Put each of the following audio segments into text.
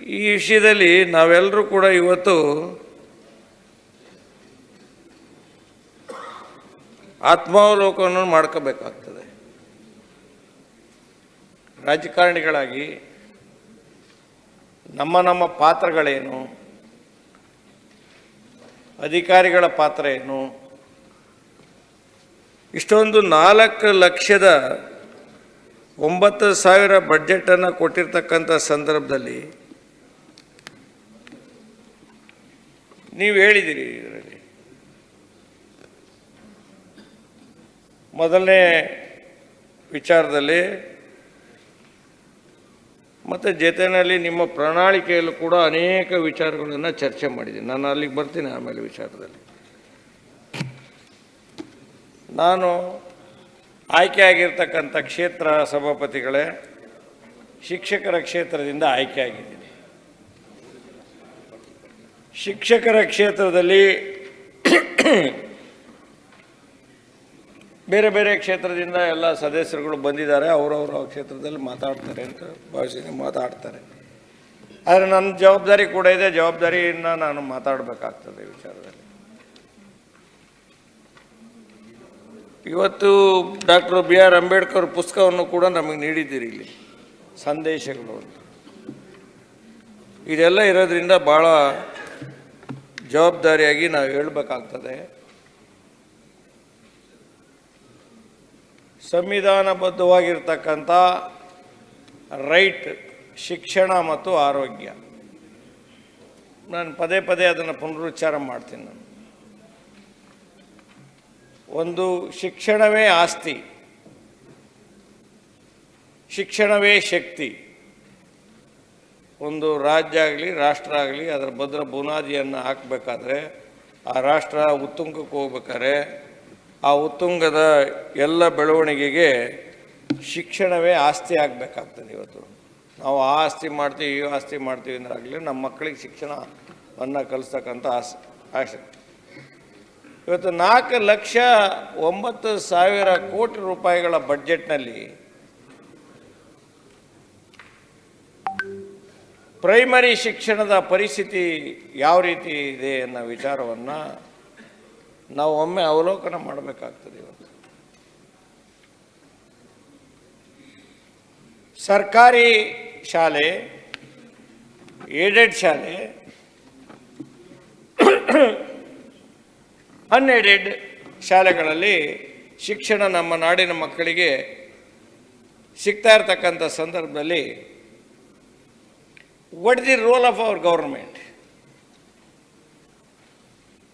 ಈ ವಿಷಯದಲ್ಲಿ ನಾವೆಲ್ಲರೂ ಕೂಡ ಇವತ್ತು ಆತ್ಮಾವಲೋಕನ ಮಾಡ್ಕೋಬೇಕಾಗ್ತದೆ. ರಾಜಕಾರಣಿಗಳಾಗಿ ನಮ್ಮ ನಮ್ಮ ಪಾತ್ರಗಳೇನು? ಅಧಿಕಾರಿಗಳ ಪಾತ್ರ ಏನು ಇಷ್ಟೊಂದು ನಾಲ್ಕು ಲಕ್ಷದ ಒಂಬತ್ತು ಸಾವಿರ ಬಡ್ಜೆಟನ್ನು ಕೊಟ್ಟಿರ್ತಕ್ಕಂಥ ಸಂದರ್ಭದಲ್ಲಿ ನೀವು ಹೇಳಿದ್ದೀರಿ ಇದರಲ್ಲಿ. ಮೊದಲನೇ ವಿಚಾರದಲ್ಲಿ ಮತ್ತು ಜೊತೆಯಲ್ಲಿ ನಿಮ್ಮ ಪ್ರಣಾಳಿಕೆಯಲ್ಲೂ ಕೂಡ ಅನೇಕ ವಿಚಾರಗಳನ್ನು ಚರ್ಚೆ ಮಾಡಿದ್ದೀನಿ. ನಾನು ಅಲ್ಲಿಗೆ ಬರ್ತೀನಿ ಆಮೇಲೆ ವಿಚಾರದಲ್ಲಿ. ನಾನು ಆಯ್ಕೆಯಾಗಿರ್ತಕ್ಕಂಥ ಕ್ಷೇತ್ರ ಸಭಾಪತಿಗಳೇ, ಶಿಕ್ಷಕರ ಕ್ಷೇತ್ರದಿಂದ ಆಯ್ಕೆಯಾಗಿದ್ದೀನಿ ಶಿಕ್ಷಕರ ಕ್ಷೇತ್ರದಲ್ಲಿ ಬೇರೆ ಬೇರೆ ಕ್ಷೇತ್ರದಿಂದ ಎಲ್ಲ ಸದಸ್ಯರುಗಳು ಬಂದಿದ್ದಾರೆ, ಅವರವರ ಕ್ಷೇತ್ರದಲ್ಲಿ ಮಾತಾಡ್ತಾರೆ ಅಂತ ಭಾವಿಸಿದ್ದೀನಿ ಮಾತಾಡ್ತಾರೆ. ಆದರೆ ನನ್ನ ಜವಾಬ್ದಾರಿ ಕೂಡ ಇದೆ, ಜವಾಬ್ದಾರಿಯಿಂದ ನಾನು ಮಾತಾಡಬೇಕಾಗ್ತದೆ ವಿಚಾರದಲ್ಲಿ. ಇವತ್ತು ಡಾಕ್ಟರ್ ಬಿ ಆರ್ ಅಂಬೇಡ್ಕರ್ ಪುಸ್ತಕವನ್ನು ಕೂಡ ನಮಗೆ ನೀಡಿದ್ದೀರಿ ಇಲ್ಲಿ, ಸಂದೇಶಗಳು ಇದೆಲ್ಲ ಇರೋದ್ರಿಂದ ಭಾಳ ಜವಾಬ್ದಾರಿಯಾಗಿ ನಾವು ಹೇಳಬೇಕಾಗ್ತದೆ. ಸಂವಿಧಾನಬದ್ಧವಾಗಿರ್ತಕ್ಕಂಥ ರೈಟ್, ಶಿಕ್ಷಣ ಮತ್ತು ಆರೋಗ್ಯ. ನಾನು ಪದೇ ಪದೇ ಅದನ್ನು ಪುನರುಚ್ಚಾರ ಮಾಡ್ತೀನಿ ನಾನು. ಒಂದು ಶಿಕ್ಷಣವೇ ಆಸ್ತಿ, ಶಿಕ್ಷಣವೇ ಶಕ್ತಿ. ಒಂದು ರಾಜ್ಯ ಆಗಲಿ, ರಾಷ್ಟ್ರ ಆಗಲಿ, ಅದರ ಭದ್ರ ಬುನಾದಿಯನ್ನು ಹಾಕಬೇಕಾದ್ರೆ, ಆ ರಾಷ್ಟ್ರ ಉತ್ತುಂಗಕ್ಕೆ ಹೋಗ್ಬೇಕಾದ್ರೆ, ಆ ಉತ್ತುಂಗದ ಎಲ್ಲ ಬೆಳವಣಿಗೆಗೆ ಶಿಕ್ಷಣವೇ ಆಸ್ತಿ ಆಗಬೇಕಾಗ್ತದೆ ಇವತ್ತು. ನಾವು ಆ ಆಸ್ತಿ ಮಾಡ್ತೀವಿ, ಈ ಆಸ್ತಿ ಮಾಡ್ತೀವಿ ಅಂದ್ರಾಗಲಿ ನಮ್ಮ ಮಕ್ಕಳಿಗೆ ಶಿಕ್ಷಣವನ್ನು ಕಲಿಸ್ತಕ್ಕಂಥ ಆಸ್ ಇವತ್ತು ನಾಲ್ಕು ಲಕ್ಷ ಒಂಬತ್ತು ಸಾವಿರ ಕೋಟಿ ರೂಪಾಯಿಗಳ ಬಡ್ಜೆಟ್ನಲ್ಲಿ ಪ್ರೈಮರಿ ಶಿಕ್ಷಣದ ಪರಿಸ್ಥಿತಿ ಯಾವ ರೀತಿ ಇದೆ ಅನ್ನೋ ವಿಚಾರವನ್ನು ನಾವು ಒಮ್ಮೆ ಅವಲೋಕನ ಮಾಡಬೇಕಾಗ್ತದೆ ಇವತ್ತು. ಸರ್ಕಾರಿ ಶಾಲೆ, ಏಡೆಡ್ ಶಾಲೆ ಅನ್ಎಡೆಡ್ ಶಾಲೆಗಳಲ್ಲಿ ಶಿಕ್ಷಣ ನಮ್ಮ ನಾಡಿನ ಮಕ್ಕಳಿಗೆ ಸಿಗ್ತಾ ಇರತಕ್ಕಂಥ ಸಂದರ್ಭದಲ್ಲಿ what the role of our government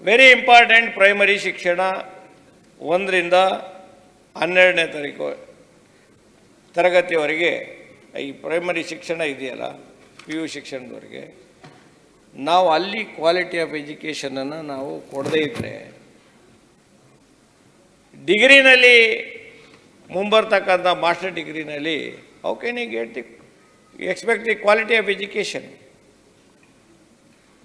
very important primary ಶಿಕ್ಷಣ ಒಂದರಿಂದ ಹನ್ನೆರಡನೇ ತಾರೀಕು ತರಗತಿಯವರೆಗೆ ಈ ಪ್ರೈಮರಿ ಶಿಕ್ಷಣ ಇದೆಯಲ್ಲ ಪಿ ಯು ಶಿಕ್ಷಣದವರೆಗೆ. ನಾವು ಅಲ್ಲಿ ಕ್ವಾಲಿಟಿ ಆಫ್ ಎಜುಕೇಷನನ್ನು ನಾವು ಕೊಡದೇ ಇದ್ದರೆ ಡಿಗ್ರಿನಲ್ಲಿ ಮುಂಬರ್ತಕ್ಕಂಥ master ಡಿಗ್ರಿನಲ್ಲಿ how can you get the expect the quality of education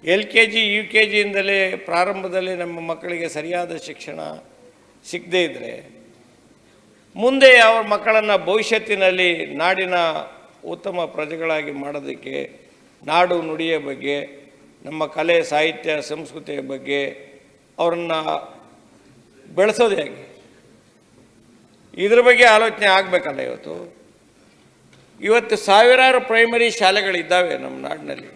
L K G U K ಜಿಯಿಂದಲೇ ಪ್ರಾರಂಭದಲ್ಲಿ ನಮ್ಮ ಮಕ್ಕಳಿಗೆ ಸರಿಯಾದ ಶಿಕ್ಷಣ ಸಿಗದೇ ಇದ್ದರೆ ಮುಂದೆ ಅವ್ರ ಮಕ್ಕಳನ್ನು ಭವಿಷ್ಯತ್ತಿನಲ್ಲಿ ನಾಡಿನ ಉತ್ತಮ ಪ್ರಜೆಗಳಾಗಿ ಮಾಡೋದಕ್ಕೆ ನಾಡು ನುಡಿಯ ಬಗ್ಗೆ, ನಮ್ಮ ಕಲೆ, ಸಾಹಿತ್ಯ, ಸಂಸ್ಕೃತಿಯ ಬಗ್ಗೆ ಅವರನ್ನು ಬೆಳೆಸೋದು ಹೇಗೆ? ಇದ್ರ ಬಗ್ಗೆ ಆಲೋಚನೆ ಆಗಬೇಕಲ್ಲ ಇವತ್ತು? ಇವತ್ತು ಸಾವಿರಾರು ಪ್ರೈಮರಿ ಶಾಲೆಗಳಿದ್ದಾವೆ ನಮ್ಮ ನಾಡಿನಲ್ಲಿ.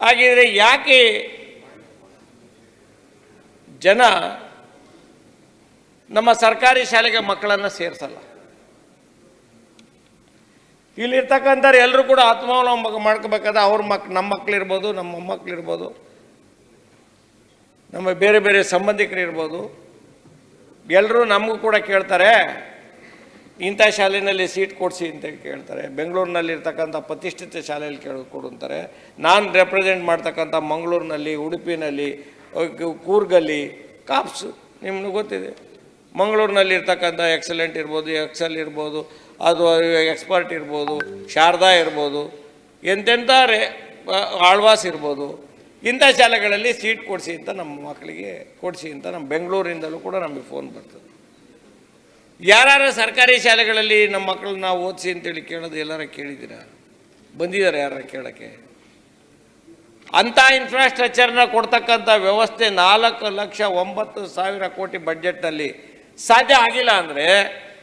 ಹಾಗಿದ್ರೆ ಯಾಕೆ ಜನ ನಮ್ಮ ಸರ್ಕಾರಿ ಶಾಲೆಗೆ ಮಕ್ಕಳನ್ನು ಸೇರಿಸಲ್ಲ? ಇಲ್ಲಿರ್ತಕ್ಕಂಥವ್ರು ಎಲ್ಲರೂ ಕೂಡ ಆತ್ಮಾವಲಂಬ ಮಾಡ್ಕೋಬೇಕಾದ್ರೆ ಅವ್ರ ಮಕ್, ನಮ್ಮ ಮಕ್ಕಳಿರ್ಬೋದು ನಮ್ಮ ಮೊಮ್ಮಕ್ಕಳಿರ್ಬೋದು ನಮ್ಮ ಬೇರೆ ಬೇರೆ ಸಂಬಂಧಿಕರಿರ್ಬೋದು. ಎಲ್ಲರೂ ನಮಗೂ ಕೂಡ ಕೇಳ್ತಾರೆ ಇಂಥ ಶಾಲೆಯಲ್ಲಿ ಸೀಟ್ ಕೊಡಿಸಿ ಅಂತ ಕೇಳ್ತಾರೆ. ಬೆಂಗಳೂರಿನಲ್ಲಿರ್ತಕ್ಕಂಥ ಪ್ರತಿಷ್ಠಿತ ಶಾಲೆಯಲ್ಲಿ ಕೇಳಿ ಕೊಡುತ್ತಾರೆ ನಾನು ರೆಪ್ರೆಸೆಂಟ್ ಮಾಡ್ತಕ್ಕಂಥ ಮಂಗಳೂರಿನಲ್ಲಿ, ಉಡುಪಿನಲ್ಲಿ ಕೂರ್ಗಲ್ಲಿ ಕಾಪ್ಸ್ ನಿಮ್ಗೆ ಗೊತ್ತಿದೆ. ಮಂಗಳೂರಿನಲ್ಲಿರ್ತಕ್ಕಂಥ ಎಕ್ಸಲೆಂಟ್ ಇರ್ಬೋದು ಎಕ್ಸೆಲ್ ಇರ್ಬೋದು, ಅದು ಎಕ್ಸ್ಪರ್ಟ್ ಇರ್ಬೋದು, ಶಾರದಾ ಇರ್ಬೋದು ಎಂತೆಂಥ ರೇ ಆಳ್ವಾಸ್ ಇರ್ಬೋದು. ಇಂಥ ಶಾಲೆಗಳಲ್ಲಿ ಸೀಟ್ ಕೊಡಿಸಿ ಅಂತ ನಮ್ಮ ಮಕ್ಕಳಿಗೆ ಕೊಡಿಸಿ ಅಂತ ನಮ್ಮ ಬೆಂಗಳೂರಿಂದಲೂ ಕೂಡ ನಮಗೆ ಫೋನ್ ಬರ್ತದೆ. ಯಾರು ಸರ್ಕಾರಿ ಶಾಲೆಗಳಲ್ಲಿ ನಮ್ಮ ಮಕ್ಕಳನ್ನ ಓದಿಸಿ ಅಂತೇಳಿ ಕೇಳೋದು ಎಲ್ಲಾರ ಕೇಳಿದ್ದೀರಾ? ಬಂದಿದ್ದಾರೆ ಯಾರ ಕೇಳೋಕ್ಕೆ? ಅಂಥ ಇನ್ಫ್ರಾಸ್ಟ್ರಕ್ಚರ್ನ ಕೊಡ್ತಕ್ಕಂಥ ವ್ಯವಸ್ಥೆ ನಾಲ್ಕು ಲಕ್ಷ ಒಂಬತ್ತು ಸಾವಿರ ಕೋಟಿ ಬಡ್ಜೆಟ್ನಲ್ಲಿ ಸಾಧ್ಯ ಆಗಿಲ್ಲ ಅಂದರೆ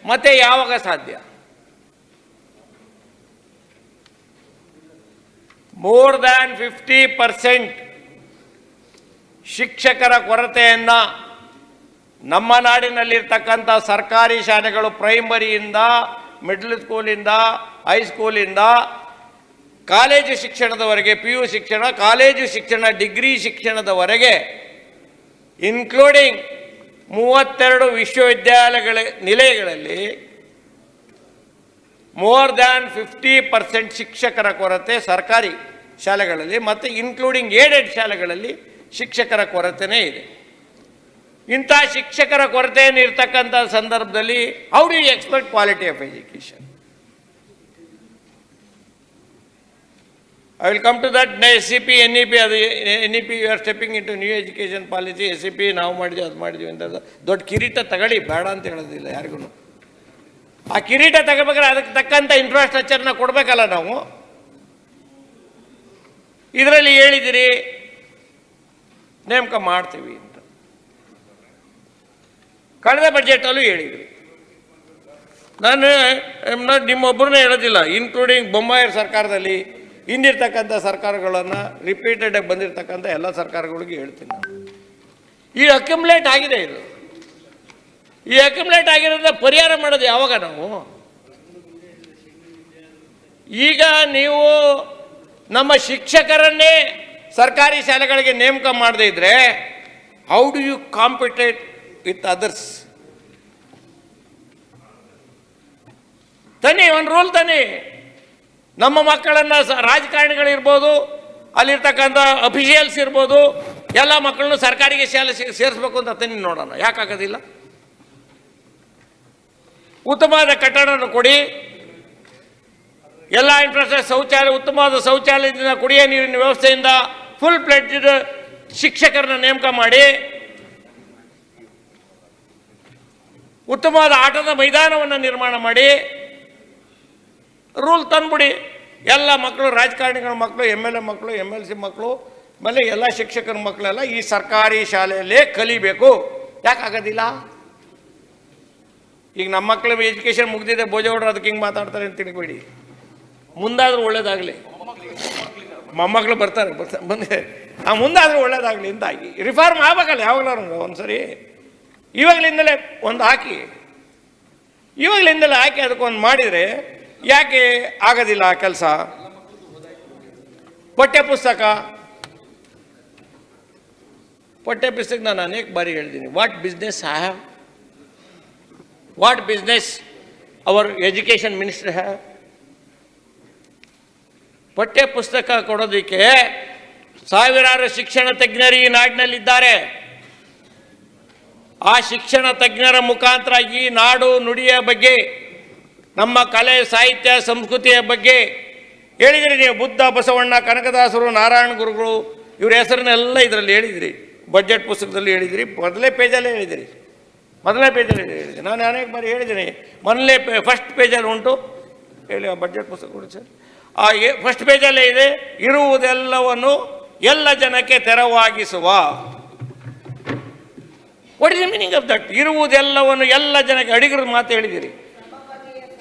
ಮತ್ತೆ ಯಾವಾಗ ಸಾಧ್ಯ? ಮೋರ್ ದ್ಯಾನ್ ಫಿಫ್ಟಿ ಪರ್ಸೆಂಟ್ ಶಿಕ್ಷಕರ ಕೊರತೆಯನ್ನು ನಮ್ಮ ನಾಡಿನಲ್ಲಿರ್ತಕ್ಕಂಥ ಸರ್ಕಾರಿ ಶಾಲೆಗಳು ಪ್ರೈಮರಿಯಿಂದ ಮಿಡ್ಲ್ ಸ್ಕೂಲಿಂದ ಹೈಸ್ಕೂಲಿಂದ ಕಾಲೇಜು ಶಿಕ್ಷಣದವರೆಗೆ ಪಿ ಯು ಶಿಕ್ಷಣ, ಕಾಲೇಜು ಶಿಕ್ಷಣ, ಡಿಗ್ರಿ ಶಿಕ್ಷಣದವರೆಗೆ ಇನ್ಕ್ಲೂಡಿಂಗ್ ಮೂವತ್ತೆರಡು ವಿಶ್ವವಿದ್ಯಾಲಯಗಳ ನಿಲಯಗಳಲ್ಲಿ ಮೋರ್ ದ್ಯಾನ್ ಫಿಫ್ಟಿ ಪರ್ಸೆಂಟ್ ಶಿಕ್ಷಕರ ಕೊರತೆ ಸರ್ಕಾರಿ ಶಾಲೆಗಳಲ್ಲಿ, ಮತ್ತು ಇನ್ಕ್ಲೂಡಿಂಗ್ ಏಡೆಡ್ ಶಾಲೆಗಳಲ್ಲಿ ಶಿಕ್ಷಕರ ಕೊರತೆಯೇ ಇದೆ. ಇಂಥ ಶಿಕ್ಷಕರ ಕೊರತೆಯನ್ನು ಇರ್ತಕ್ಕಂಥ ಸಂದರ್ಭದಲ್ಲಿ how do you expect quality of education I will come to that S C P N E P ಅದು N E P you are stepping into new education policy S C P ನಾವು ಮಾಡಿದ್ವಿ, ಅದು ಮಾಡಿದ್ವಿ ಅಂತ ದೊಡ್ಡ ಕಿರೀಟ ತಗೊಳ್ಳಿ, ಬೇಡ ಅಂತ ಹೇಳೋದಿಲ್ಲ ಯಾರಿಗೂ. ಆ ಕಿರೀಟ ತಗೋಬೇಕಾದ್ರೆ ಅದಕ್ಕೆ ತಕ್ಕಂಥ ಇನ್ಫ್ರಾಸ್ಟ್ರಕ್ಚರ್ನ ಕೊಡಬೇಕಲ್ಲ ನಾವು. ಇದರಲ್ಲಿ ಹೇಳಿದಿರಿ ನೇಮಕ ಮಾಡ್ತೀವಿ ಕಳೆದ ಬಜೆಟಲ್ಲೂ ಹೇಳಿದ್ರು. ನಾನು ನಿಮ್ಮೊಬ್ಬರನ್ನ ಹೇಳೋದಿಲ್ಲ ಇನ್ಕ್ಲೂಡಿಂಗ್ ಬೊಮ್ಮಾಯರ್ ಸರ್ಕಾರದಲ್ಲಿ ಹಿಂದಿರ್ತಕ್ಕಂಥ ಸರ್ಕಾರಗಳನ್ನು ರಿಪೀಟೆಡ್ ಆಗಿ ಬಂದಿರತಕ್ಕಂಥ ಎಲ್ಲ ಸರ್ಕಾರಗಳಿಗೂ ಹೇಳ್ತೀನಿ ನಾನು. ಈ ಅಕ್ಯುಮ್ಲೇಟ್ ಆಗಿದೆ ಇದು. ಈ ಅಕ್ಯುಮ್ಲೇಟ್ ಆಗಿರೋದನ್ನ ಪರಿಹಾರ ಮಾಡೋದು ಯಾವಾಗ ನಾವು? ಈಗ ನೀವು ನಮ್ಮ ಶಿಕ್ಷಕರನ್ನೇ ಸರ್ಕಾರಿ ಶಾಲೆಗಳಿಗೆ ನೇಮಕ ಮಾಡದೇ ಇದ್ರೆ how do you compete with others ತನಿ, ಒಂದು ರೂಲ್ ತನ್ನಿ ನಮ್ಮ ಮಕ್ಕಳನ್ನು ರಾಜಕಾರಣಿಗಳಿರ್ಬೋದು ಅಲ್ಲಿರ್ತಕ್ಕಂಥ ಅಫಿಷಿಯಲ್ಸ್ ಇರ್ಬೋದು, ಎಲ್ಲ ಮಕ್ಕಳನ್ನು ಸರ್ಕಾರಿಗೆ ಶಾಲೆ ಸೇರಿಸ್ಬೇಕು ಅಂತ ತನ್ನಿ ನೋಡೋಣ. ಯಾಕಾಗೋದಿಲ್ಲ ಉತ್ತಮವಾದ ಕಟ್ಟಡವನ್ನು ಕೊಡಿ. ಎಲ್ಲ ಇನ್ಫ್ರಾಸ್ಟ್ರಕ್ಚರ್ ಶೌಚಾಲಯ, ಉತ್ತಮವಾದ ಶೌಚಾಲಯದಿಂದ ಕುಡಿಯೋ ನೀರಿನ ವ್ಯವಸ್ಥೆಯಿಂದ ಫುಲ್ ಪ್ಲೇಟ್ ಶಿಕ್ಷಕರನ್ನ ನೇಮಕ ಮಾಡಿ. ಉತ್ತಮವಾದ ಆಟದ ಮೈದಾನವನ್ನು ನಿರ್ಮಾಣ ಮಾಡಿ, ರೂಲ್ ತಂದ್ಬಿಡಿ. ಎಲ್ಲ ಮಕ್ಕಳು ರಾಜಕಾರಣಿಗಳ ಮಕ್ಕಳು ಎಂ ಎಲ್ ಎ ಮಕ್ಕಳು ಎಂ ಎಲ್ ಸಿ ಮಕ್ಕಳು ಆಮೇಲೆ ಎಲ್ಲ ಶಿಕ್ಷಕರ ಮಕ್ಕಳೆಲ್ಲ ಈ ಸರ್ಕಾರಿ ಶಾಲೆಯಲ್ಲೇ ಕಲಿಬೇಕು. ಯಾಕಾಗೋದಿಲ್ಲ ಈಗ ನಮ್ಮ ಮಕ್ಕಳು ಎಜುಕೇಷನ್ ಮುಗ್ದಿದೆ ಭೋಜಗೌಡರು ಅದಕ್ಕೆ ಹಿಂಗೆ ಮಾತಾಡ್ತಾರೆ ಅಂತ ತಿಳ್ಬೇಡಿ ಮುಂದಾದರೂ ಒಳ್ಳೇದಾಗಲಿ. ಮೊಮ್ಮಕ್ಕಳು ಬರ್ತಾರೆ ಬರ್ತಾರೆ ಬಂದೆ ಆ ಮುಂದಾದ್ರೂ ಒಳ್ಳೇದಾಗಲಿ ಅಂತ ರಿಫಾರ್ಮ್ ಆಗ್ಬೇಕಲ್ಲ ಯಾವಾಗಲೂ ಒಂದ್ಸರಿ. ಇವಾಗಲಿಂದಲೇ ಒಂದು ಹಾಕಿ. ಇವಾಗಲಿಂದಲೇ ಹಾಕಿ ಅದಕ್ಕೊಂದು ಮಾಡಿದರೆ ಯಾಕೆ ಆಗೋದಿಲ್ಲ ಆ ಕೆಲಸ? ಪಠ್ಯ ಪುಸ್ತಕ. ಪಠ್ಯ ಪುಸ್ತಕ ನಾನು ಅನೇಕ ಬಾರಿ ಹೇಳಿದ್ದೀನಿ. What business I have what business our education minister have ಪಠ್ಯ ಪುಸ್ತಕ ಕೊಡೋದಕ್ಕೆ ಸಾವಿರಾರು ಶಿಕ್ಷಣ ತಜ್ಞರು ಈ ನಾಡಿನಲ್ಲಿದ್ದಾರೆ. ಆ ಶಿಕ್ಷಣ ತಜ್ಞರ ಮುಖಾಂತರ ಈ ನಾಡು ನುಡಿಯ ಬಗ್ಗೆ, ನಮ್ಮ ಕಲೆ, ಸಾಹಿತ್ಯ, ಸಂಸ್ಕೃತಿಯ ಬಗ್ಗೆ ಹೇಳಿದಿರಿ ನೀವು. ಬುದ್ಧ, ಬಸವಣ್ಣ, ಕನಕದಾಸರು, ನಾರಾಯಣ ಗುರುಗಳು, ಇವ್ರ ಹೆಸರನ್ನೆಲ್ಲ ಇದರಲ್ಲಿ ಹೇಳಿದಿರಿ. ಬಜೆಟ್ ಪುಸ್ತಕದಲ್ಲಿ ಹೇಳಿದಿರಿ. ಮೊದಲೇ ಪೇಜಲ್ಲೇ ಹೇಳಿದಿರಿ. ಮೊದಲನೇ ಪೇಜಲ್ಲಿ ಹೇಳಿದೆ ನಾನು ಅನೇಕ ಬಾರಿ ಹೇಳಿದ್ದೀನಿ. ಮೊದಲೇ ಪೇ ಫಸ್ಟ್ ಪೇಜಲ್ಲಿ ಉಂಟು. ಹೇಳಿ ಆ ಬಜೆಟ್ ಪುಸ್ತಕ ಕೊಡಿ ಸರ್. ಆ ಫಸ್ಟ್ ಪೇಜಲ್ಲೇ ಇದೆ. ಇರುವುದೆಲ್ಲವನ್ನು ಎಲ್ಲ ಜನಕ್ಕೆ ತೆರವಾಗಿಸುವ what is the meaning of that ಇರುವುದೆಲ್ಲವನ್ನು ಎಲ್ಲ ಜನಕ್ಕೆ ಅಡಿಗರ ಮಾತು ಹೇಳಿದಿರಿ.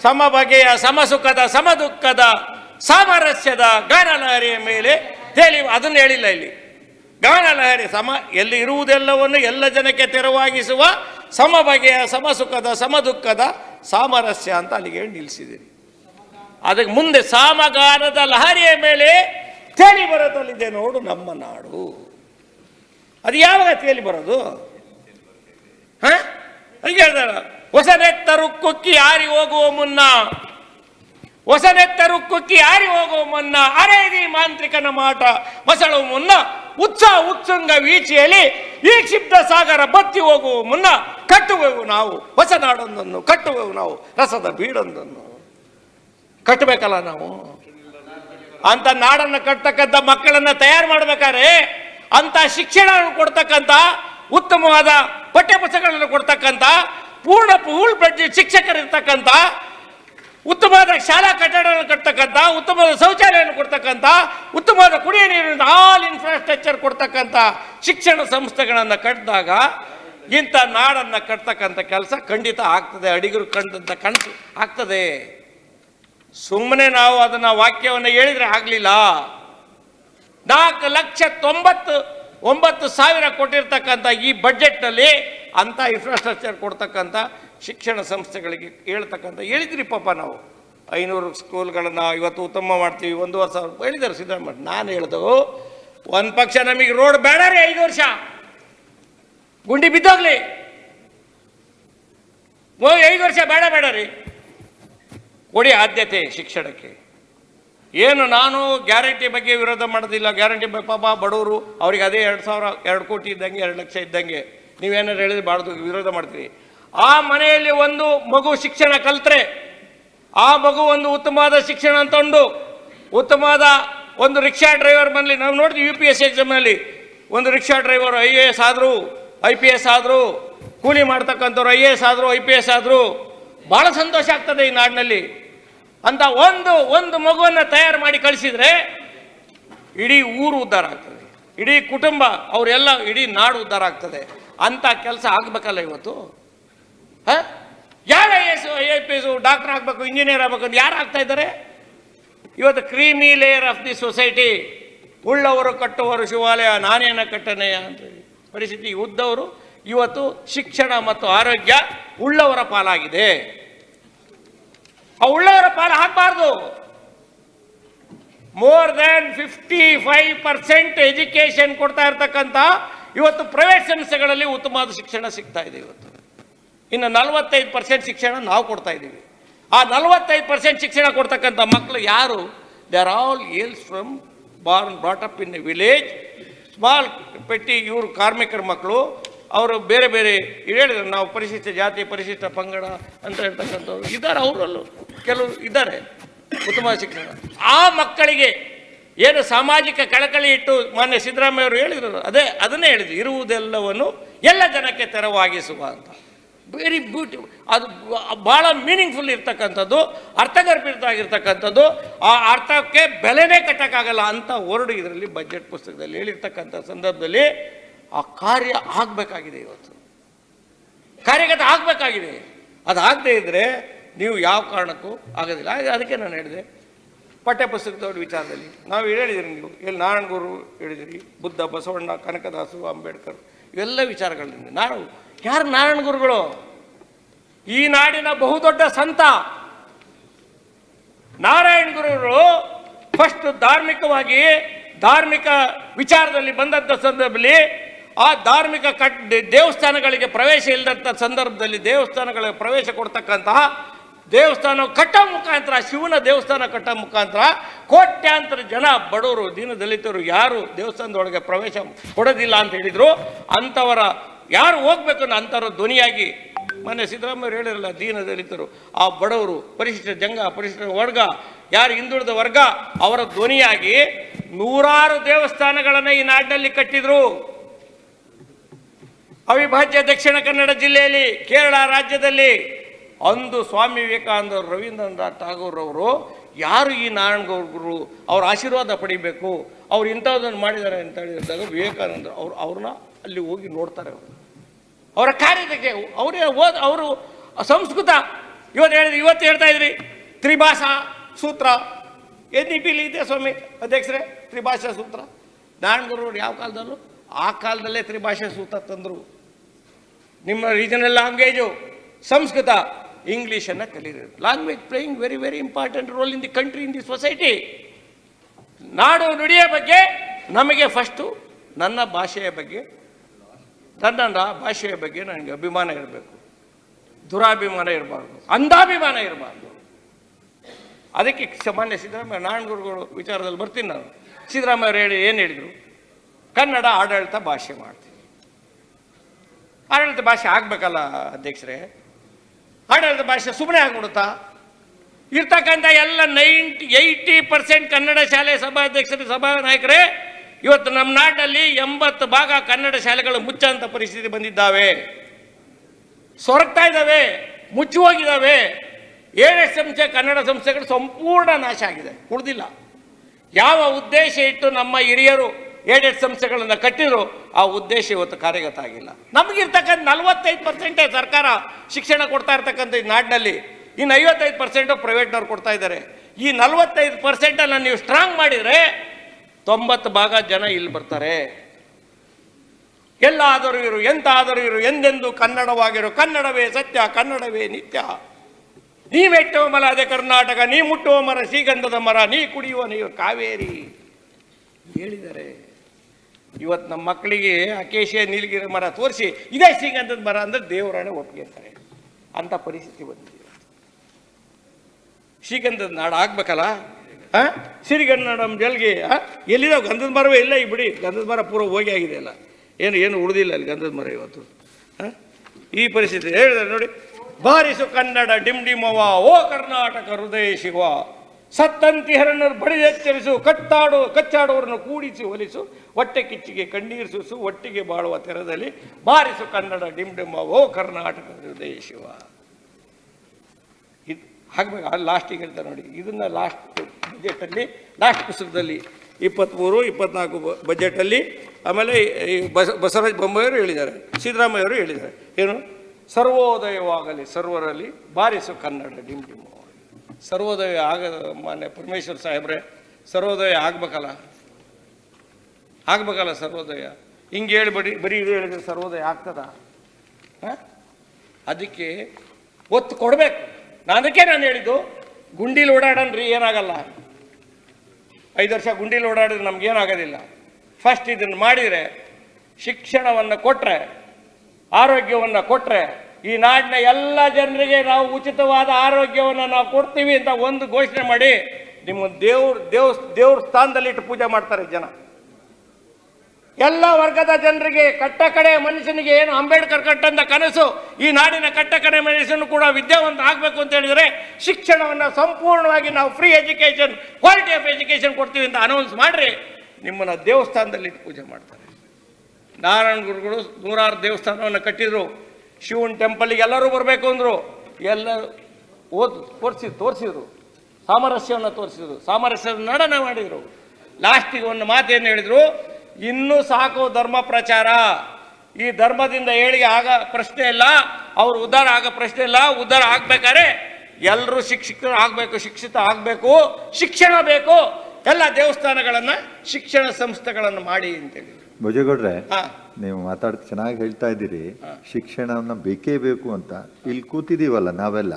ಸಮ ಬಗೆಯ ಸಮ ಸುಖದ ಸಮ ದುಃಖದ ಸಾಮರಸ್ಯದ ಗಾನಲಹರಿಯ ಮೇಲೆ ತೇಲಿ ಅದನ್ನು ಹೇಳಿಲ್ಲ ಇಲ್ಲಿ. ಗಾನಲಹರಿ ಸಮ ಎಲ್ಲಿ ಇರುವುದೆಲ್ಲವನ್ನು ಎಲ್ಲ ಜನಕ್ಕೆ ತೆರವಾಗಿಸುವ ಸಮ ಬಗೆಯ ಸಮ ಸುಖದ ಸಮ ದುಃಖದ ಸಾಮರಸ್ಯ ಅಂತ ಅಲ್ಲಿಗೆ ನಿಲ್ಲಿಸಿದ್ದೀರಿ ಅದಕ್ಕೆ ಮುಂದೆ ಸಾಮಗಾನದ ಲಹರಿಯ ಮೇಲೆ ತೇಲಿ ಬರೋದಲ್ಲಿದೆ ನೋಡು ನಮ್ಮ ನಾಡು. ಅದು ಯಾವಾಗ ತೇಲಿ ಬರೋದು? ಹಂಗೆ ಹೇಳ್ದಾರ ಹೊಸನೆತ್ತರು ಕುಕ್ಕಿ ಯಾರಿ ಹೋಗುವ ಮುನ್ನ ಹೊಸನೆತ್ತರು ಕುಕ್ಕಿ ಯಾರಿ ಹೋಗುವ ಮುನ್ನ ಅರೇದಿ ಮಾಂತ್ರಿಕನ ಮಾಟ. ಮಸಳು ಮುನ್ನ ಉತ್ಸಾಹ ಉತ್ಸಂಗ ವೀಚಿಯಲ್ಲಿ ಈ ಕ್ಷಿಪ್ತ ಸಾಗರ ಬತ್ತಿ ಹೋಗುವ ಮುನ್ನ ಕಟ್ಟುವೆವು ನಾವು. ಹೊಸ ನಾಡೊಂದನ್ನು ಕಟ್ಟುವೆವು ನಾವು, ರಸದ ಬೀಡೊಂದನ್ನು. ಕಟ್ಟಬೇಕಲ್ಲ ನಾವು? ಅಂತ ನಾಡನ್ನು ಕಟ್ಟತಕ್ಕಂಥ ಮಕ್ಕಳನ್ನ ತಯಾರು ಮಾಡ್ಬೇಕಾದ್ರೆ ಅಂತ ಶಿಕ್ಷಣ ಕೊಡ್ತಕ್ಕಂಥ ಉತ್ತಮವಾದ ಪಠ್ಯಪುಸ್ತಕಗಳನ್ನು ಕೊಡ್ತಕ್ಕಂಥ, ಪೂರ್ಣ ಫುಲ್ ಪ್ರಜ್ ಶಿಕ್ಷಕರಿರ್ತಕ್ಕಂಥ, ಉತ್ತಮವಾದ ಶಾಲಾ ಕಟ್ಟಡಗಳನ್ನು ಕಟ್ತಕ್ಕಂಥ, ಉತ್ತಮವಾದ ಶೌಚಾಲಯವನ್ನು ಕೊಡ್ತಕ್ಕಂಥ, ಉತ್ತಮವಾದ ಕುಡಿಯ ನೀರಿನ ಆಲ್ ಇನ್ಫ್ರಾಸ್ಟ್ರಕ್ಚರ್ ಕೊಡ್ತಕ್ಕಂಥ ಶಿಕ್ಷಣ ಸಂಸ್ಥೆಗಳನ್ನು ಕಟ್ಟಿದಾಗ ಇಂಥ ನಾಡನ್ನು ಕಟ್ತಕ್ಕಂಥ ಕೆಲಸ ಖಂಡಿತ ಆಗ್ತದೆ. ಅಡಿಗರು ಕಂಡಂಥ ಕನಸು ಆಗ್ತದೆ. ಸುಮ್ಮನೆ ನಾವು ಅದನ್ನು ವಾಕ್ಯವನ್ನು ಹೇಳಿದರೆ ಆಗಲಿಲ್ಲ. ನಾಲ್ಕು ಲಕ್ಷ ತೊಂಬತ್ತು ಒಂಬತ್ತು ಸಾವಿರ ಕೊಟ್ಟಿರ್ತಕ್ಕಂಥ ಈ ಬಡ್ಜೆಟ್ನಲ್ಲಿ ಅಂಥ ಇನ್ಫ್ರಾಸ್ಟ್ರಕ್ಚರ್ ಕೊಡ್ತಕ್ಕಂಥ ಶಿಕ್ಷಣ ಸಂಸ್ಥೆಗಳಿಗೆ ಹೇಳ್ತಕ್ಕಂಥ ಹೇಳಿದ್ರಿ ಪಾಪ ನಾವು. ಐನೂರು ಸ್ಕೂಲ್ಗಳನ್ನು ಇವತ್ತು ಉತ್ತಮ ಮಾಡ್ತೀವಿ, ಒಂದೂವರೆ ಸಾವಿರ ಹೇಳಿದ್ದಾರೆ ಸಿದ್ದರಾಮಯ್ಯ. ನಾನು ಹೇಳ್ದು, ಒಂದು ಪಕ್ಷ ನಮಗೆ ರೋಡ್ ಬೇಡ ರೀ ಐದು ವರ್ಷ. ಗುಂಡಿ ಬಿದ್ದೋಗ್ಲಿ. ಐದು ವರ್ಷ ಬೇಡ ಬೇಡ ರೀ. ಕೊಡಿ ಆದ್ಯತೆ ಶಿಕ್ಷಣಕ್ಕೆ. ಏನು ನಾನು ಗ್ಯಾರಂಟಿ ಬಗ್ಗೆ ವಿರೋಧ ಮಾಡೋದಿಲ್ಲ. ಗ್ಯಾರಂಟಿ ಪಾಪ ಬಡವರು ಅವ್ರಿಗೆ ಅದೇ ಎರಡು ಸಾವಿರ, ಎರಡು ಕೋಟಿ ಇದ್ದಂಗೆ, ಎರಡು ಲಕ್ಷ ಇದ್ದಂಗೆ ನೀವೇನಾರು ಹೇಳಿದ್ರೆ ಬಾರ್ದು ವಿರೋಧ ಮಾಡ್ತೀವಿ ಆ ಮನೆಯಲ್ಲಿ ಒಂದು ಮಗು ಶಿಕ್ಷಣ ಕಲ್ತ್ರೆ, ಆ ಮಗು ಒಂದು ಉತ್ತಮವಾದ ಶಿಕ್ಷಣ ತಂದು ಉತ್ತಮವಾದ ಒಂದು ರಿಕ್ಷಾ ಡ್ರೈವರ್ ಬಂದಲಿ ನಾವು ನೋಡ್ತೀವಿ ಯು ಪಿ ಎಸ್ ಎಕ್ಸಾಮ್ನಲ್ಲಿ ಒಂದು rickshaw driver I A S ಆದರೂ ಐ ಪಿ ಎಸ್ ಆದರೂ, ಕೂಲಿ ಮಾಡ್ತಕ್ಕಂಥವ್ರು ಐ ಎ ಎಸ್ ಆದರೂ ಐ ಪಿ ಎಸ್ ಆದರೂ, ಭಾಳ ಸಂತೋಷ ಆಗ್ತದೆ ಈ ನಾಡಿನಲ್ಲಿ. ಅಂತ ಒಂದು ಒಂದು ಮಗುವನ್ನು ತಯಾರು ಮಾಡಿ ಕಳಿಸಿದ್ರೆ ಇಡೀ ಊರು ಉದ್ಧಾರ ಆಗ್ತದೆ. ಇಡೀ ಕುಟುಂಬ, ಅವರೆಲ್ಲ ಇಡೀ ನಾಡು ಉದ್ಧಾರ ಆಗ್ತದೆ. ಅಂತ ಕೆಲಸ ಆಗಬೇಕಲ್ಲ ಇವತ್ತು? ಹ? ಯಾರು I S I P S doctor ಆಗಬೇಕು, ಇಂಜಿನಿಯರ್ ಆಗಬೇಕು ಯಾರು ಆಗ್ತಾ ಇದ್ದಾರೆ? ಇವತ್ತು creamy layer of the society, ಉಳ್ಳವರು ಕಟ್ಟುವರು ಶಿವಾಲಯ, ನಾನೇನ ಕಟ್ಟನೆಯ ಅಂತ ಪರಿಸ್ಥಿತಿ ಉದ್ದವರು, ಇವತ್ತು ಶಿಕ್ಷಣ ಮತ್ತು ಆರೋಗ್ಯ ಉಳ್ಳವರ ಪಾಲಾಗಿದೆ. ಆ ಉಳ್ಳವರ ಪಾಲು ಹಾಕಬಾರ್ದು. More than fifty five percent education ಕೊಡ್ತಾ ಇರತಕ್ಕಂಥ ಇವತ್ತು ಪ್ರೈವೇಟ್ ಸಂಸ್ಥೆಗಳಲ್ಲಿ ಉತ್ತಮವಾದ ಶಿಕ್ಷಣ ಸಿಗ್ತಾ ಇದೆ ಇವತ್ತು. ಇನ್ನು ನಲವತ್ತೈದು ಪರ್ಸೆಂಟ್ ಶಿಕ್ಷಣ ನಾವು ಕೊಡ್ತಾ ಇದ್ದೀವಿ. ಆ ನಲವತ್ತೈದು ಪರ್ಸೆಂಟ್ ಶಿಕ್ಷಣ ಕೊಡ್ತಕ್ಕಂಥ ಮಕ್ಕಳು ಯಾರು? They are all else from born brought up in a village small petty ಇವರು ಕಾರ್ಮಿಕರ ಮಕ್ಕಳು ಅವರು ಬೇರೆ ಬೇರೆ ಹೇಳಿದ್ರು, ನಾವು ಪರಿಶಿಷ್ಟ ಜಾತಿ, ಪರಿಶಿಷ್ಟ ಪಂಗಡ ಅಂತ ಹೇಳ್ತಕ್ಕಂಥವ್ರು ಇದ್ದಾರೆ, ಅವರಲ್ಲೂ ಕೆಲವರು ಇದ್ದಾರೆ, ಉತ್ತಮ ಶಿಕ್ಷಣ ಆ ಮಕ್ಕಳಿಗೆ ಏನು ಸಾಮಾಜಿಕ ಕಳಕಳಿ ಇಟ್ಟು ಮಾನ್ಯ ಸಿದ್ದರಾಮಯ್ಯ ಅವರು ಹೇಳಿದ್ರು, ಅದೇ ಅದನ್ನೇ ಹೇಳಿದ್ರು, ಇರುವುದೆಲ್ಲವನ್ನು ಎಲ್ಲ ಜನಕ್ಕೆ ತೆರವಾಗಿಸುವ ಅಂತ. ವೆರಿ ಬ್ಯೂಟಿ ಅದು ಭಾಳ ಮೀನಿಂಗ್ಫುಲ್ ಇರ್ತಕ್ಕಂಥದ್ದು, ಅರ್ಥಗರ್ಭಿತವಾಗಿರ್ತಕ್ಕಂಥದ್ದು, ಆ ಅರ್ಥಕ್ಕೆ ಬೆಲೆನೇ ಕಟ್ಟೋಕ್ಕಾಗಲ್ಲ ಅಂತ ಹೊರಡು ಇದರಲ್ಲಿ ಬಜೆಟ್ ಪುಸ್ತಕದಲ್ಲಿ ಹೇಳಿರ್ತಕ್ಕಂಥ ಸಂದರ್ಭದಲ್ಲಿ ಆ ಕಾರ್ಯ ಆಗಬೇಕಾಗಿದೆ ಇವತ್ತು. ಕಾರ್ಯಗತ ಆಗಬೇಕಾಗಿದೆ. ಅದು ಆಗದೆ ಇದ್ದರೆ ನೀವು ಯಾವ ಕಾರಣಕ್ಕೂ ಆಗೋದಿಲ್ಲ. ಅದಕ್ಕೆ ನಾನು ಹೇಳಿದೆ, ಪಠ್ಯಪುಸ್ತಕದವ್ರ ವಿಚಾರದಲ್ಲಿ. ನಾವು ಹೇಳಿದಿರಿ ನೀವು ಎಲ್ಲಿ ನಾರಾಯಣಗುರು ಹೇಳಿದಿರಿ ಬುದ್ಧ, ಬಸವಣ್ಣ, ಕನಕದಾಸು, ಅಂಬೇಡ್ಕರ್, ಇವೆಲ್ಲ ವಿಚಾರಗಳಿಂದ. ನಾನು, ಯಾರು ನಾರಾಯಣ ಗುರುಗಳು? ಈ ನಾಡಿನ ಬಹುದೊಡ್ಡ ಸಂತ. ನಾರಾಯಣ ಗುರುಗಳು ಫಸ್ಟ್ ಧಾರ್ಮಿಕವಾಗಿ, ಧಾರ್ಮಿಕ ವಿಚಾರದಲ್ಲಿ ಬಂದಂಥ ಸಂದರ್ಭದಲ್ಲಿ ಆ ಧಾರ್ಮಿಕ ಕಟ್ ದೇವಸ್ಥಾನಗಳಿಗೆ ಪ್ರವೇಶ ಇಲ್ಲದಂಥ ಸಂದರ್ಭದಲ್ಲಿ ದೇವಸ್ಥಾನಗಳಿಗೆ ಪ್ರವೇಶ ಕೊಡ್ತಕ್ಕಂತಹ ದೇವಸ್ಥಾನ ಕಟ್ಟೋ ಮುಖಾಂತರ ಶಿವನ ದೇವಸ್ಥಾನ ಕಟ್ಟೋ ಮುಖಾಂತರ ಕೋಟ್ಯಾಂತರ ಜನ ಬಡವರು ದೀನ ದಲಿತರು ಯಾರು ದೇವಸ್ಥಾನದೊಳಗೆ ಪ್ರವೇಶ ಕೊಡೋದಿಲ್ಲ ಅಂತ ಹೇಳಿದರು. ಅಂಥವರ ಯಾರು ಹೋಗ್ಬೇಕು ಅಂಥವ್ರ ಧ್ವನಿಯಾಗಿ ಮೊನ್ನೆ ಸಿದ್ದರಾಮಯ್ಯ ಹೇಳಿರಲ್ಲ ದೀನ ದಲಿತರು ಆ ಬಡವರು, ಪರಿಶಿಷ್ಟ ಜಂಗ, ಪರಿಶಿಷ್ಟ ವರ್ಗ, ಯಾರು ಹಿಂದುಳಿದ ವರ್ಗ, ಅವರ ಧ್ವನಿಯಾಗಿ ನೂರಾರು ದೇವಸ್ಥಾನಗಳನ್ನು ಈ ನಾಡಿನಲ್ಲಿ ಕಟ್ಟಿದ್ರು. ಅವಿಭಾಜ್ಯ ದಕ್ಷಿಣ ಕನ್ನಡ ಜಿಲ್ಲೆಯಲ್ಲಿ ಕೇರಳ ರಾಜ್ಯದಲ್ಲಿ ಅಂದು ಸ್ವಾಮಿ ವಿವೇಕಾನಂದ ರವೀಂದ್ರನಾಥ್ ಟಾಗೋರ್ ಅವರು ಯಾರು ಈ ನಾರಾಯಣ ಗುರು ಅವ್ರ ಆಶೀರ್ವಾದ ಪಡಿಬೇಕು, ಅವ್ರು ಇಂಥದ್ದನ್ನು ಮಾಡಿದ್ದಾರೆ ಅಂತ ಹೇಳಿದಾಗ ವಿವೇಕಾನಂದ ಅವ್ರು ಅವ್ರನ್ನ ಅಲ್ಲಿ ಹೋಗಿ ನೋಡ್ತಾರೆ ಅವರು. ಅವರ ಕಾರ್ಯದಕ್ಕೆ ಅವರೇ ಓದ್, ಅವರು ಸಂಸ್ಕೃತ, ಇವತ್ತು ಹೇಳಿದ್ರಿ ಇವತ್ತು ಹೇಳ್ತಾ ಇದ್ರಿ. ತ್ರಿಭಾಷಾ ಸೂತ್ರ. ಎನ್ ಇ ಇದೆ ಸ್ವಾಮಿ ಅಧ್ಯಕ್ಷರೇ, ತ್ರಿಭಾಷಾ ಸೂತ್ರ. ನಾರಾಯಣ ಗುರುವರು ಯಾವ ಕಾಲದಲ್ಲೂ ಆ ಕಾಲದಲ್ಲೇ ತ್ರಿಭಾಷಾ ಸೂತ್ರ ತಂದರು. ನಿಮ್ಮ ರೀಜನಲ್ ಲ್ಯಾಂಗ್ವೇಜು ಸಂಸ್ಕೃತ ಇಂಗ್ಲೀಷನ್ನು ಕಲೀರಿ language playing very very important role in the country in the society ನಾಡು ನುಡಿಯ ಬಗ್ಗೆ ನಮಗೆ ಫಸ್ಟು ನನ್ನ ಭಾಷೆಯ ಬಗ್ಗೆ ನನ್ನ ಭಾಷೆಯ ಬಗ್ಗೆ ನನಗೆ ಅಭಿಮಾನ ಇರಬೇಕು. ದುರಾಭಿಮಾನ ಇರಬಾರ್ದು. ಅಂಧಾಭಿಮಾನ ಇರಬಾರ್ದು. ಅದಕ್ಕೆ ಸಾಮಾನ್ಯ ಸಿದ್ದರಾಮಯ್ಯ ನಾರಾಯಣಗುರುಗಳು ವಿಚಾರದಲ್ಲಿ ಬರ್ತೀನಿ ನಾನು. ಸಿದ್ದರಾಮಯ್ಯ ಹೇಳಿ ಏನು ಹೇಳಿದರು? ಕನ್ನಡ ಆಡಳಿತ ಭಾಷೆ ಮಾಡ್ತೀವಿ ಆಡಳಿತ ಭಾಷೆ ಆಗಬೇಕಲ್ಲ ಅಧ್ಯಕ್ಷರೇ. ಆಡಳಿತ ಭಾಷೆ ಸುಮ್ಮನೆ ಆಗ್ಬಿಡುತ್ತಾ? ಇರ್ತಕ್ಕಂಥ ಎಲ್ಲ ನೈಂಟಿ, ಏಯ್ಟಿ ಪರ್ಸೆಂಟ್ ಕನ್ನಡ ಶಾಲೆ ಸಭಾಧ್ಯಕ್ಷರು, ಸಭಾ ನಾಯಕರೇ, ಇವತ್ತು ನಮ್ಮ ನಾಡಲ್ಲಿ ಎಂಬತ್ತು ಭಾಗ ಕನ್ನಡ ಶಾಲೆಗಳು ಮುಚ್ಚಂತ ಪರಿಸ್ಥಿತಿ ಬಂದಿದ್ದಾವೆ. ಸೊರಗ್ತಾ ಇದ್ದಾವೆ, ಮುಚ್ಚಿ ಹೋಗಿದ್ದಾವೆ. ಏಳು ಸಂಸ್ಥೆ, ಕನ್ನಡ ಸಂಸ್ಥೆಗಳು ಸಂಪೂರ್ಣ ನಾಶ ಆಗಿದೆ, ಉಳಿದಿಲ್ಲ. ಯಾವ ಉದ್ದೇಶ ಇಟ್ಟು ನಮ್ಮ ಹಿರಿಯರು ಏಡೆಡ್ ಸಂಸ್ಥೆಗಳನ್ನು ಕಟ್ಟಿದ್ರು, ಆ ಉದ್ದೇಶ ಇವತ್ತು ಕಾರ್ಯಗತ ಆಗಿಲ್ಲ. ನಮಗಿರ್ತಕ್ಕಂಥ ನಲವತ್ತೈದು ಪರ್ಸೆಂಟೇ ಸರ್ಕಾರ ಶಿಕ್ಷಣ ಕೊಡ್ತಾ ಇರ್ತಕ್ಕಂಥ ಈ ನಾಡಿನಲ್ಲಿ, ಇನ್ನು ಐವತ್ತೈದು ಪರ್ಸೆಂಟು ಪ್ರೈವೇಟ್ನವ್ರು ಕೊಡ್ತಾ ಇದ್ದಾರೆ. ಈ ನಲವತ್ತೈದು ಪರ್ಸೆಂಟನ್ನು ನೀವು ಸ್ಟ್ರಾಂಗ್ ಮಾಡಿದರೆ ತೊಂಬತ್ತು ಭಾಗ ಜನ ಇಲ್ಲಿ ಬರ್ತಾರೆ. ಎಲ್ಲಾದರೂ ಇರು ಎಂತಾದರೂ ಇರು, ಎಂದೆಂದು ಕನ್ನಡವಾಗಿರು, ಕನ್ನಡವೇ ಸತ್ಯ, ಕನ್ನಡವೇ ನಿತ್ಯ. ನೀ ಮೆಟ್ಟುವ ಮರ, ಅದೇ ಕರ್ನಾಟಕ, ನೀ ಮುಟ್ಟುವ ಮರ, ಶ್ರೀಗಂಧದ ಮರ, ನೀ ಕುಡಿಯುವ ನೀವು ಕಾವೇರಿ. ಹೇಳಿದ್ದಾರೆ ಇವತ್ತು ನಮ್ಮ ಮಕ್ಕಳಿಗೆ ಅಕೇಶಿಯ ನೀಲಗಿರಿ ಮರ ತೋರಿಸಿ, ಇದೇ ಶ್ರೀಗಂಧದ ಮರ ಅಂದ್ರೆ ದೇವರಾಣೆ ಒಪ್ಪಿಗೆ ಅಂತಾರೆ. ಅಂತ ಪರಿಸ್ಥಿತಿ ಬಂದಿದೆ ಶ್ರೀಗಂಧದ ನಾಡು ಆಗ್ಬೇಕಲ್ಲ? ಆ ಸಿರಿಗನ್ನಡಂ ಜಲ್ಗೆ ಆ? ಎಲ್ಲಿದಾವ ಗಂಧದ ಮರವೇ ಇಲ್ಲ ಈ ಬಿಡಿ. ಗಂಧದ ಮರ ಪೂರ ಹೋಗಿ ಆಗಿದೆ ಅಲ್ಲ. ಏನು ಏನು ಉಳಿದಿಲ್ಲ ಅಲ್ಲಿ ಗಂಧದ ಮರ ಇವತ್ತು. ಆ? ಈ ಪರಿಸ್ಥಿತಿ ಹೇಳಿದ್ರೆ ನೋಡಿ. ಬಾರಿಸು ಕನ್ನಡ ಡಿಮ್ ಡಿಮವ ಓ ಕರ್ನಾಟಕ ಹೃದಯ ಶಿವ ಸತ್ತಂತಿ ಹರಣ್ಣರು ಬಡಿದೆಚ್ಚರಿಸು ಕಟ್ಟಾಡು ಕಚ್ಚಾಡುವರನ್ನು ಕೂಡಿಸಿ ಒಲಿಸು ಹೊಟ್ಟೆ ಕಿಚ್ಚಿಗೆ ಕಣ್ಣೀರು ಸುಸು ಒಟ್ಟಿಗೆ ಬಾಳುವ ತೆರದಲ್ಲಿ ಬಾರಿಸು ಕನ್ನಡ ಡಿಮ್ ಓ ಕರ್ನಾಟಕ ಹೃದಯ ಶಿವ. ಇದು ಅಲ್ಲಿ ಲಾಸ್ಟಿಗೆ ಹೇಳ್ತಾರೆ ನೋಡಿ, ಇದನ್ನ ಲಾಸ್ಟ್ ಬಜೆಟಲ್ಲಿ ಲಾಸ್ಟ್ ಪುಸ್ತಕದಲ್ಲಿ ಇಪ್ಪತ್ತ್ಮೂರು ಇಪ್ಪತ್ನಾಲ್ಕು ಬಜೆಟಲ್ಲಿ ಆಮೇಲೆ ಈ ಬಸ, ಬಸವರಾಜ ಬೊಮ್ಮಾಯಿಯವರು ಹೇಳಿದ್ದಾರೆ ಸಿದ್ದರಾಮಯ್ಯವರು ಹೇಳಿದ್ದಾರೆ. ಏನು? ಸರ್ವೋದಯವಾಗಲಿ, ಸರ್ವರಲ್ಲಿ ಬಾರಿಸು ಕನ್ನಡ ಡಿಮ್ ಡಿಮ್ ಸರ್ವೋದಯ ಆಗ ಮಾನ್ಯ ಪರಮೇಶ್ವರ್ ಸಾಹೇಬ್ರೆ, ಸರ್ವೋದಯ ಆಗ್ಬೇಕಲ್ಲ? ಆಗ್ಬೇಕಲ್ಲ ಸರ್ವೋದಯ? ಹಿಂಗೆ ಹೇಳಿ ಬರೀ ಇದು ಹೇಳಿದ್ರೆ ಸರ್ವೋದಯ ಆಗ್ತದ? ಅದಕ್ಕೆ ಒತ್ತು ಕೊಡಬೇಕು. ನಾನಕ್ಕೆ ನಾನು ಹೇಳಿದ್ದು, ಗುಂಡಿಲಿ ಓಡಾಡನ್ರಿ, ಏನಾಗಲ್ಲ. ಐದು ವರ್ಷ ಗುಂಡಿಲಿ ಓಡಾಡಿದ್ರೆ ನಮ್ಗೇನಾಗೋದಿಲ್ಲ. ಫಸ್ಟ್ ಇದನ್ನು ಮಾಡಿದರೆ ಶಿಕ್ಷಣವನ್ನು ಕೊಟ್ಟರೆ ಆರೋಗ್ಯವನ್ನು ಕೊಟ್ಟರೆ ಈ ನಾಡಿನ ಎಲ್ಲ ಜನರಿಗೆ ನಾವು ಉಚಿತವಾದ ಆರೋಗ್ಯವನ್ನು ನಾವು ಕೊಡ್ತೀವಿ ಅಂತ ಒಂದು ಘೋಷಣೆ ಮಾಡಿ ನಿಮ್ಮ ದೇವ್ರ ದೇವ್ ದೇವ್ರ ಸ್ಥಾನದಲ್ಲಿಟ್ಟು ಪೂಜೆ ಮಾಡ್ತಾರೆ ಜನ. ಎಲ್ಲ ವರ್ಗದ ಜನರಿಗೆ ಕಟ್ಟ ಕಡೆ ಮನುಷ್ಯನಿಗೆ ಏನು ಅಂಬೇಡ್ಕರ್ ಕಟ್ಟಂತ ಕನಸು, ಈ ನಾಡಿನ ಕಟ್ಟ ಕಡೆ ಮನುಷ್ಯನು ಕೂಡ ವಿದ್ಯಾವಂತ ಆಗಬೇಕು ಅಂತ ಹೇಳಿದರೆ ಶಿಕ್ಷಣವನ್ನು ಸಂಪೂರ್ಣವಾಗಿ ನಾವು free education quality of education ಕೊಡ್ತೀವಿ ಅಂತ ಅನೌನ್ಸ್ ಮಾಡಿರಿ, ನಿಮ್ಮನ್ನು ದೇವಸ್ಥಾನದಲ್ಲಿ ಇಟ್ಟು ಪೂಜೆ ಮಾಡ್ತಾರೆ. ನಾರಾಯಣ ಗುರುಗಳು ನೂರಾರು ದೇವಸ್ಥಾನವನ್ನು ಕಟ್ಟಿದ್ರು. ಶಿವನ್ ಟೆಂಪಲ್ಗೆ ಎಲ್ಲರೂ ಬರಬೇಕು ಅಂದರು. ಎಲ್ಲ ಓದ್ ತೋರಿಸಿ ತೋರಿಸಿದ್ರು. ಸಾಮರಸ್ಯವನ್ನು ತೋರಿಸಿದ್ರು. ಸಾಮರಸ್ಯದ ನಡನ ಮಾಡಿದರು. ಲಾಸ್ಟಿಗೆ ಒಂದು ಮಾತೇನು ಹೇಳಿದರು? ಇನ್ನೂ ಸಾಕು ಧರ್ಮ ಪ್ರಚಾರ. ಈ ಧರ್ಮದಿಂದ ಹೇಳಿ ಆಗ ಪ್ರಶ್ನೆ ಇಲ್ಲ. ಅವ್ರು ಉದ್ಧಾರ ಆಗೋ ಪ್ರಶ್ನೆ ಇಲ್ಲ. ಉದ್ಧಾರ ಆಗಬೇಕಾದ್ರೆ ಎಲ್ಲರೂ ಶಿಕ್ಷಕರು ಆಗಬೇಕು, ಶಿಕ್ಷಿತ ಆಗಬೇಕು. ಶಿಕ್ಷಣ ಬೇಕು. ಎಲ್ಲ ದೇವಸ್ಥಾನಗಳನ್ನು ಶಿಕ್ಷಣ ಸಂಸ್ಥೆಗಳನ್ನು ಮಾಡಿ ಅಂತೇಳಿ ಭುಜಗೌಡ್ರೆ ನೀವು ಮಾತಾಡ್ ಚೆನ್ನಾಗಿ ಹೇಳ್ತಾ ಇದ್ದೀರಿ. ಶಿಕ್ಷಣವನ್ನ ಬೇಕೇ ಬೇಕು ಅಂತ. ಇಲ್ಲಿ ಕೂತಿದ್ದೀವಲ್ಲ ನಾವೆಲ್ಲ.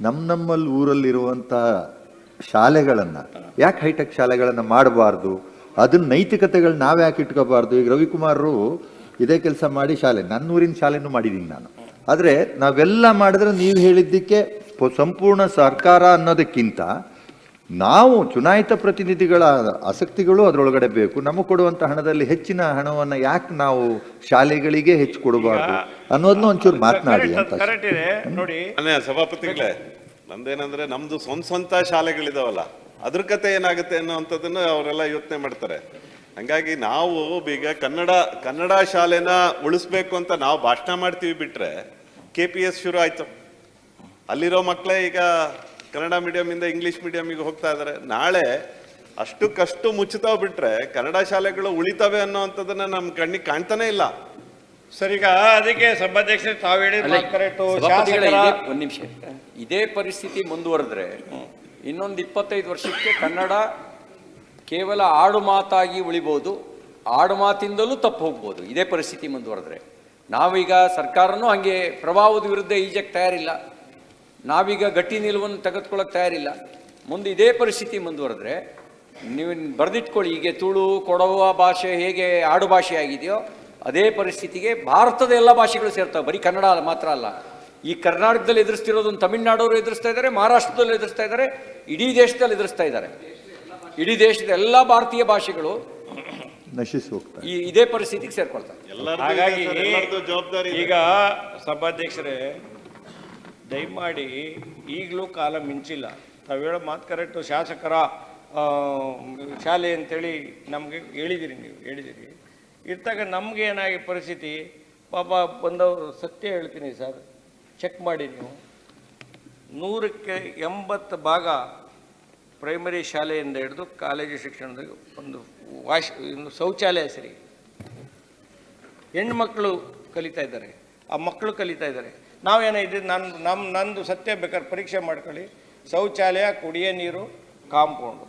ನಮ್ಮ ನಮ್ಮಲ್ಲಿ ಊರಲ್ಲಿರುವಂತ ಶಾಲೆಗಳನ್ನ ಯಾಕೆ ಹೈಟೆಕ್ ಶಾಲೆಗಳನ್ನ ಮಾಡಬಾರ್ದು? ಅದನ್ನ ನೈತಿಕತೆಗಳು ನಾವ್ ಯಾಕೆ ಇಟ್ಕೋಬಾರ್ದು? ಈಗ ರವಿಕುಮಾರರು ಇದೇ ಕೆಲಸ ಮಾಡಿ ಶಾಲೆ ನನ್ನ ಊರಿನ ಶಾಲೆನೂ ಮಾಡಿದ್ದೀನಿ ನಾನು. ಆದರೆ ನಾವೆಲ್ಲ ಮಾಡಿದ್ರೆ ನೀವು ಹೇಳಿದ್ದಕ್ಕೆ ಸಂಪೂರ್ಣ ಸರ್ಕಾರ ಅನ್ನೋದಕ್ಕಿಂತ ನಾವು ಚುನಾಯಿತ ಪ್ರತಿನಿಧಿಗಳ ಆಸಕ್ತಿಗಳು ಅದರೊಳಗಡೆ ಬೇಕು. ನಮಗೆ ಕೊಡುವಂಥ ಹಣದಲ್ಲಿ ಹೆಚ್ಚಿನ ಹಣವನ್ನ ಯಾಕೆ ನಾವು ಶಾಲೆಗಳಿಗೆ ಹೆಚ್ಚು ಕೊಡಬಾರ್ದು ಅನ್ನೋದನ್ನ ಒಂಚೂರು ಮಾತನಾಡಿ ಅಂತ ಕರೆಕ್ಟ್ ಇದೆ. ನೋಡಿ. ಸಭಾಪತಿಗಳೇ ನಂದೇನಂದ್ರೆ ನಮ್ದು ಸ್ವಂತ ಸ್ವಂತ ಶಾಲೆಗಳಿದಾವಲ್ಲ ಅದ್ರ ಕತೆ ಏನಾಗುತ್ತೆ ಅನ್ನೋವಂಥದ್ದನ್ನು ಅವರೆಲ್ಲ ಯೋಚನೆ ಮಾಡ್ತಾರೆ. ಹಂಗಾಗಿ ನಾವು ಈಗ ಕನ್ನಡ ಕನ್ನಡ ಶಾಲೆನ ಉಳಿಸ್ಬೇಕು ಅಂತ ನಾವು ಭಾಷಣ ಮಾಡ್ತೀವಿ ಬಿಟ್ರೆ ಕೆ ಪಿ ಎಸ್ ಶುರು ಆಯ್ತು. ಅಲ್ಲಿರೋ ಮಕ್ಕಳೇ ಈಗ ಕನ್ನಡ ಮೀಡಿಯಂ ಇಂದ ಇಂಗ್ಲಿಷ್ ಮೀಡಿಯಂಗೆ ಹೋಗ್ತಾ ಇದ್ದಾರೆ ನಾಳೆ ಅಷ್ಟಕ್ಕಷ್ಟು ಮುಚ್ಚುತ್ತಾ ಬಿಟ್ರೆ ಕನ್ನಡ ಶಾಲೆಗಳು ಉಳಿತವೆ ಅನ್ನೋವಂಥದ್ದನ್ನ ನಮ್ ಕಣ್ಣಿಗೆ ಕಾಣ್ತಾನೆ ಇಲ್ಲ. ಸರ್ ಈಗ ಅದಕ್ಕೆ ಸಭಾಧ್ಯಕ್ಷರು ತಾವು ಹೇಳಿ ಒಂದು ನಿಮಿಷ. ಇದೇ ಪರಿಸ್ಥಿತಿ ಮುಂದುವರೆದ್ರೆ ಇನ್ನೊಂದು ಇಪ್ಪತ್ತೈದು ವರ್ಷಕ್ಕೆ ಕನ್ನಡ ಕೇವಲ ಆಡು ಮಾತಾಗಿ ಉಳಿಬಹುದು ಆಡು ಮಾತಿಂದಲೂ ತಪ್ಪು ಹೋಗ್ಬೋದು. ಇದೇ ಪರಿಸ್ಥಿತಿ ಮುಂದುವರೆದ್ರೆ. ನಾವೀಗ ಸರ್ಕಾರನೂ ಹಾಗೆ ಪ್ರಭಾವದ ವಿರುದ್ಧ ಈಜಕ್ಕೆ ತಯಾರಿಲ್ಲ. ನಾವೀಗ ಗಟ್ಟಿ ನಿಲುವನ್ನು ತೆಗೆದುಕೊಳ್ಳೋಕೆ ತಯಾರಿಲ್ಲ. ಮುಂದೆ ಇದೇ ಪರಿಸ್ಥಿತಿ ಮುಂದುವರೆದ್ರೆ ನೀವು ಬರೆದಿಟ್ಕೊಳ್ಳಿ ಹೀಗೆ ತುಳು ಕೊಡವ ಭಾಷೆ ಹೇಗೆ ಆಡು ಭಾಷೆ ಆಗಿದೆಯೋ ಅದೇ ಪರಿಸ್ಥಿತಿಗೆ ಭಾರತದ ಎಲ್ಲ ಭಾಷೆಗಳು ಸೇರ್ತವೆ. ಬರೀ ಕನ್ನಡ ಮಾತ್ರ ಅಲ್ಲ. ಈ ಕರ್ನಾಟಕದಲ್ಲಿ ಎದುರಿಸ್ತಿರೋದನ್ನು ತಮಿಳ್ನಾಡವರು ಎದುರಿಸ್ತಾ ಇದ್ದಾರೆ ಮಹಾರಾಷ್ಟ್ರದಲ್ಲಿ ಎದುರಿಸ್ತಾ ಇದ್ದಾರೆ ಇಡೀ ದೇಶದಲ್ಲಿ ಎದುರಿಸ್ತಾ ಇದ್ದಾರೆ. ಇಡೀ ದೇಶದ ಎಲ್ಲ ಭಾರತೀಯ ಭಾಷೆಗಳು ನಶಿಸಿ ಹೋಗ್ತಾರೆ ಈ ಇದೇ ಪರಿಸ್ಥಿತಿಗೆ ಸೇರ್ಕೊಳ್ತಾರೆ. ಹಾಗಾಗಿ ಇದೆ ಜವಾಬ್ದಾರಿ ಈಗ ಸಭಾಧ್ಯಕ್ಷರೇ ದಯಮಾಡಿ ಈಗಲೂ ಕಾಲ ಮಿಂಚಿಲ್ಲ. ತಾವು ಹೇಳೋ ಮಾತು ಕರೆಕ್ಟು. ಶಾಸಕರ ಶಾಲೆ ಅಂತೇಳಿ ನಮಗೆ ಹೇಳಿದಿರಿ ನೀವು, ಹೇಳಿದಿರಿ. ಇರ್ತಾಗ ನಮ್ಗೆ ಏನಾಗಿ ಪರಿಸ್ಥಿತಿ? ಪಾಪ ಬಂದವರು ಸತ್ಯ ಹೇಳ್ತೀನಿ ಸರ್. ಚೆಕ್ ಮಾಡಿ ನೀವು. ನೂರಕ್ಕೆ ಎಂಬತ್ತು ಭಾಗ ಪ್ರೈಮರಿ ಶಾಲೆಯಿಂದ ಹಿಡಿದು ಕಾಲೇಜು ಶಿಕ್ಷಣದ ಒಂದು ವಾಶ್ ಶೌಚಾಲಯ ಸರಿ. ಹೆಣ್ಮಕ್ಳು ಕಲಿತಾ ಇದ್ದಾರೆ. ಆ ಮಕ್ಕಳು ಕಲಿತಾ ಇದ್ದಾರೆ. ನಾವೇನೋ ಇದು ನನ್ನ ನಮ್ಮ ನಂದು ಸತ್ಯ ಬೇಕಾದ್ರೆ ಪರೀಕ್ಷೆ ಮಾಡ್ಕೊಳ್ಳಿ. ಶೌಚಾಲಯ, ಕುಡಿಯೋ ನೀರು, ಕಾಂಪೌಂಡು.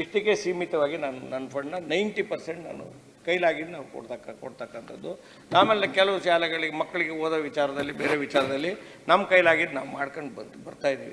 ಇಷ್ಟಕ್ಕೆ ಸೀಮಿತವಾಗಿ ನಾನು ನನ್ನ ಫಂಡ್ನ ನೈಂಟಿ ಪರ್ಸೆಂಟ್ ನಾನು ಕೈಲಾಗಿದ್ದು ನಾವು ಕೊಡ್ತಕ್ಕ, ಕೊಡ್ತಕ್ಕಂಥದ್ದು. ಆಮೇಲೆ ಕೆಲವು ಶಾಲೆಗಳಿಗೆ ಮಕ್ಕಳಿಗೆ ಓದೋ ವಿಚಾರದಲ್ಲಿ, ಬೇರೆ ವಿಚಾರದಲ್ಲಿ ನಮ್ಮ ಕೈಲಾಗಿದ್ದು ನಾವು ಮಾಡ್ಕೊಂಡು ಬರ್ತಾ ಇದ್ದೀವಿ